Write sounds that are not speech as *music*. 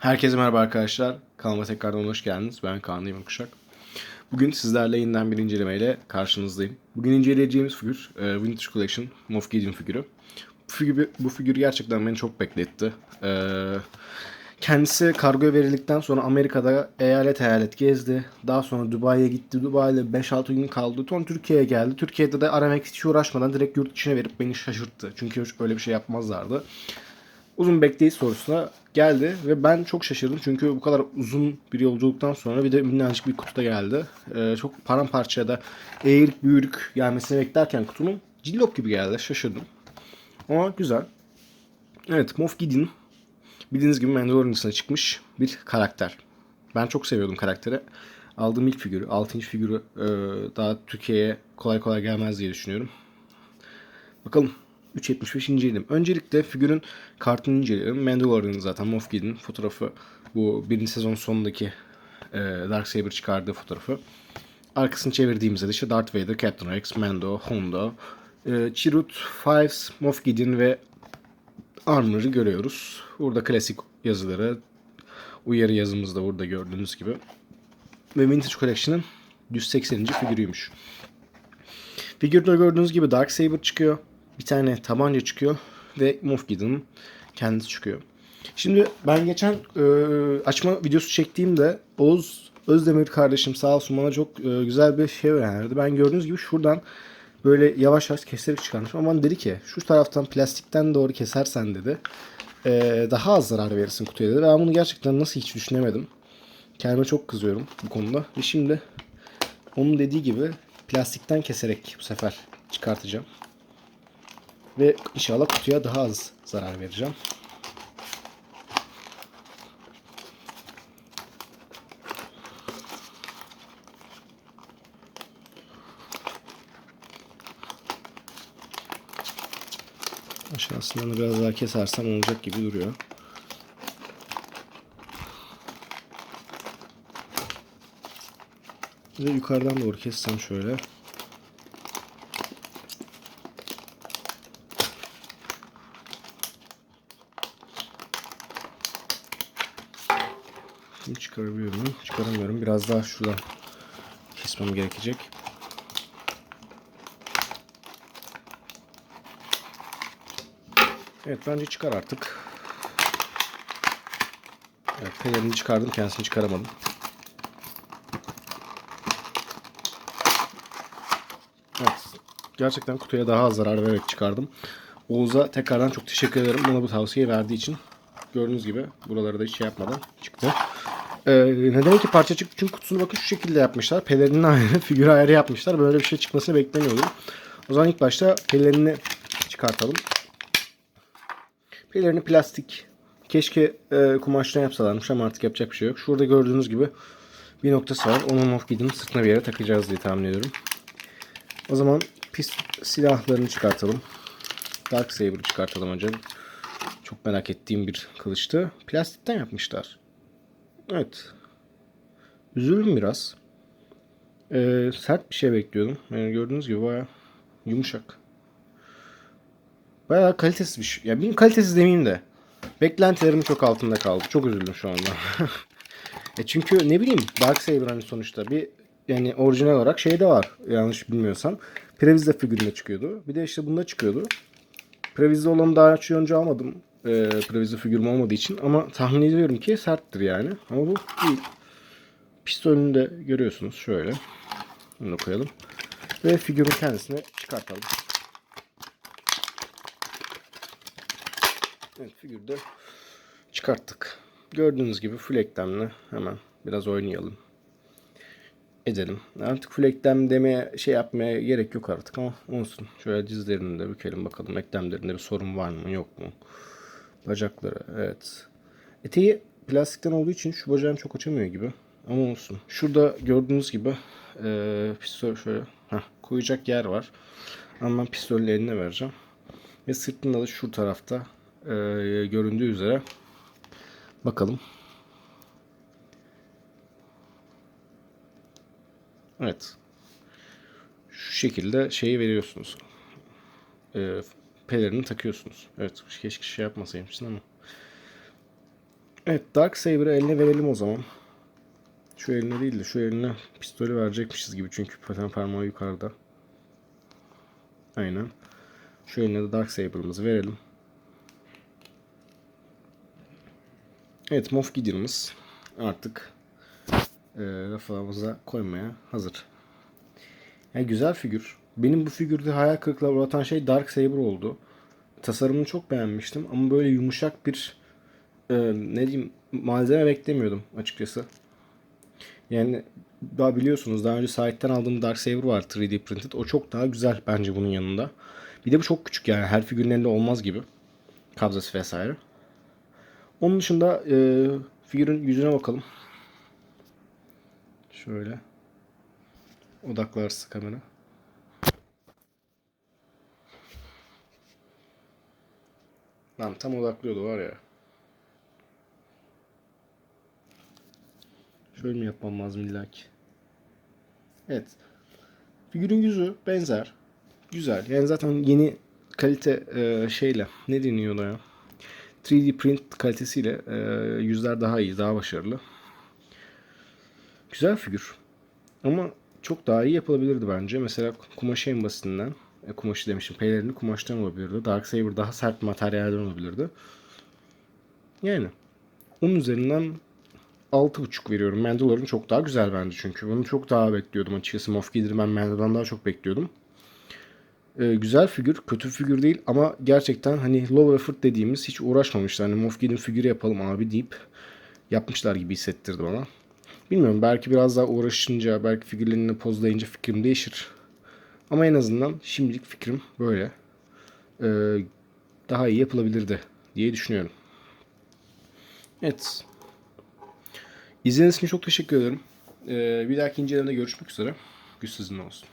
Herkese merhaba arkadaşlar. Kanalıma tekrardan hoş geldiniz. Ben Kaan Yemin Kuşak. Bugün sizlerle yeniden bir incelemeyle karşınızdayım. Bugün inceleyeceğimiz figür e, Vintage Collection Moff Gideon figürü. Bu figür, bu figür gerçekten beni çok bekletti. E, kendisi kargoya verildikten sonra Amerika'da eyalet eyalet gezdi. Daha sonra Dubai'ye gitti. Dubai'de 5-6 gün kaldı. Sonra Türkiye'ye geldi. Türkiye'de de aramak hiç uğraşmadan direkt yurt içine verip beni şaşırttı. Çünkü öyle bir şey yapmazlardı uzun bekleyiş sorusuna geldi ve ben çok şaşırdım çünkü bu kadar uzun bir yolculuktan sonra bir de minnacık bir kutuda geldi. Ee, çok paramparça da eğrik büyürük gelmesini beklerken kutunun cillop gibi geldi. Şaşırdım. Ama güzel. Evet Moff Gideon bildiğiniz gibi Mandalorian dışına çıkmış bir karakter. Ben çok seviyordum karakteri. Aldığım ilk figürü, 6. figürü e, daha Türkiye'ye kolay kolay gelmez diye düşünüyorum. Bakalım 3.75 inceledim. Öncelikle figürün kartını inceleyelim. Mandalorian zaten Moff Gideon fotoğrafı bu birinci sezon sonundaki e, Darksaber çıkardığı fotoğrafı. Arkasını çevirdiğimizde de işte Darth Vader, Captain Rex, Mando, Hondo, e, Chirrut, Fives, Moff Gideon ve Armor'ı görüyoruz. Burada klasik yazıları, uyarı yazımız da burada gördüğünüz gibi. Ve Vintage Collection'ın 180. figürüymüş. Figürde gördüğünüz gibi Darksaber çıkıyor. Bir tane tabanca çıkıyor ve Moff Gideon'ın kendisi çıkıyor. Şimdi ben geçen e, açma videosu çektiğimde Oğuz Özdemir kardeşim sağ olsun bana çok e, güzel bir şey önerdi. Ben gördüğünüz gibi şuradan böyle yavaş yavaş keserek çıkarmış. Ama bana dedi ki şu taraftan plastikten doğru kesersen dedi e, daha az zarar verirsin kutuya dedi. Ben bunu gerçekten nasıl hiç düşünemedim. Kendime çok kızıyorum bu konuda. Ve şimdi onun dediği gibi plastikten keserek bu sefer çıkartacağım. Ve inşallah kutuya daha az zarar vereceğim. Aşağısından biraz daha kesersem olacak gibi duruyor. Ve yukarıdan doğru kessem şöyle. Şimdi çıkarabiliyor muyum? Çıkaramıyorum. Biraz daha şuradan kesmem gerekecek. Evet bence çıkar artık. Evet, pelerini çıkardım. Kendisini çıkaramadım. Evet. Gerçekten kutuya daha az zarar vererek çıkardım. Oğuz'a tekrardan çok teşekkür ederim. Bana bu tavsiye verdiği için. Gördüğünüz gibi buraları da hiç şey yapmadan çıktı. Ee, neden iki parça çıktı? Çünkü kutusunu bakın şu şekilde yapmışlar. Pelerini *laughs* ayrı, figür ayrı yapmışlar. Böyle bir şey çıkmasını beklemiyordum. O zaman ilk başta pelerini çıkartalım. Pelerini plastik. Keşke e, kumaştan yapsalarmış ama artık yapacak bir şey yok. Şurada gördüğünüz gibi bir noktası var. Onun Moff Gideon'ın sırtına bir yere takacağız diye tahmin ediyorum. O zaman pis silahlarını çıkartalım. Darksaber'ı çıkartalım önce. Çok merak ettiğim bir kılıçtı. Plastikten yapmışlar. Evet. Üzüldüm biraz. Ee, sert bir şey bekliyordum. Yani gördüğünüz gibi baya yumuşak. Baya kalitesiz bir şey. Ya benim kalitesiz demeyeyim de. Beklentilerim çok altında kaldı. Çok üzüldüm şu anda. *laughs* e çünkü ne bileyim Darksaber hani sonuçta bir yani orijinal olarak şey de var. Yanlış bilmiyorsam. Previz'de figüründe çıkıyordu. Bir de işte bunda çıkıyordu. Previz'de olanı daha önce almadım. E, Previz'de figürüm olmadığı için. Ama tahmin ediyorum ki serttir yani. Ama bu değil. Pistolünü de görüyorsunuz. Şöyle. Bunu koyalım. Ve figürün kendisini çıkartalım. Evet figürü de çıkarttık. Gördüğünüz gibi full eklemle hemen biraz oynayalım. Edelim. Artık full eklem demeye şey yapmaya gerek yok artık ama olsun. Şöyle dizlerini de bükelim bakalım. Eklemlerinde bir sorun var mı yok mu? Bacakları evet. Eteği plastikten olduğu için şu bacağını çok açamıyor gibi. Ama olsun. Şurada gördüğünüz gibi e, pistol şöyle heh, koyacak yer var. Ama ben pistolü eline vereceğim. Ve sırtında da şu tarafta e, göründüğü üzere bakalım. Evet. Şu şekilde şeyi veriyorsunuz. E, pelerini takıyorsunuz. Evet keşke şey yapmasaymışsın ama. Evet Dark Saber'ı eline verelim o zaman. Şu eline değil de şu eline pistolü verecekmişiz gibi çünkü paten parmağı yukarıda. Aynen. Şu eline de Dark Saber'ımızı verelim. Evet Moff Gideon'ımız artık e, rafımıza koymaya hazır. Yani güzel figür. Benim bu figürde hayal kırıklığı uğratan şey Dark Saber oldu. Tasarımını çok beğenmiştim ama böyle yumuşak bir e, ne diyeyim malzeme beklemiyordum açıkçası. Yani daha biliyorsunuz daha önce site'ten aldığım Dark Saber var 3D printed. O çok daha güzel bence bunun yanında. Bir de bu çok küçük yani her figürün elinde olmaz gibi. Kabzası vesaire. Onun dışında e, figürün yüzüne bakalım. Şöyle. Odaklarsa kamera. Lan tam odaklıyordu var ya. Şöyle mi yapmam lazım illaki? Evet. Figürün yüzü benzer. Güzel. Yani zaten yeni kalite e, şeyle ne deniyor ona ya? 3D print kalitesiyle e, yüzler daha iyi, daha başarılı. Güzel figür. Ama çok daha iyi yapılabilirdi bence. Mesela kumaşı en basitinden, e, kumaşı demişim, pelerini kumaştan olabilirdi. Darksaber daha sert materyalden olabilirdi. Yani onun üzerinden 6.5 veriyorum. Mandalorian çok daha güzel bence çünkü. Bunu çok daha bekliyordum açıkçası. Moff Gideon'ı ben Mandalorian'dan daha çok bekliyordum. Ee, güzel figür, kötü figür değil ama gerçekten hani low effort dediğimiz hiç uğraşmamışlar. Hani Moff Gideon figürü yapalım abi deyip yapmışlar gibi hissettirdi bana. Bilmiyorum belki biraz daha uğraşınca, belki figürlerini pozlayınca fikrim değişir. Ama en azından şimdilik fikrim böyle. Ee, daha iyi yapılabilirdi diye düşünüyorum. Evet. İzlediğiniz için çok teşekkür ederim. Ee, bir dahaki incelemede görüşmek üzere. Güç sizinle olsun.